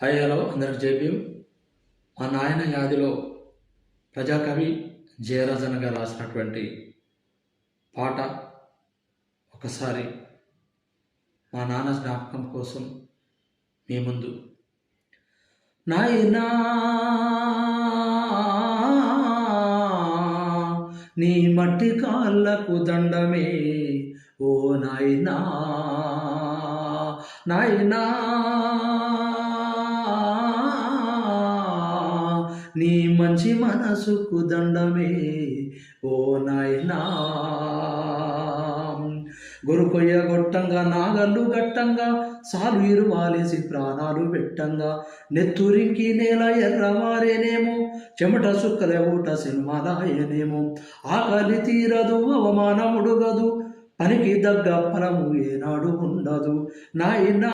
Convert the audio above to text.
Hi hello. అందరికి JBM మా నాయన యాదిలో ప్రజాకవి జయరాజన్ గారు రాసినటువంటి పాట ఒకసారి మా నాన్న జ్ఞాపకం కోసం మీ ముందు. నాయనా నీ మట్టి కాళ్ళకు దండమే. ఓ నాయనా నాయనా నీ మంచి మనసుకు దండమే. ఓ నాయనా గొరుకొయ్య గొట్టంగా నాగళ్ళు గట్టంగా సాలు ఇరువాలేసి ప్రాణాలు పెట్టంగా. నెత్తురికి నేల ఎర్రవారేనేమో చెమట సుక్కల ఊట సినిమాలాయనేమో ఆకలి తీరదు అవమానముడుగదు పనికి దగ్గ ఫలము ఏనాడు ఉండదు. నాయన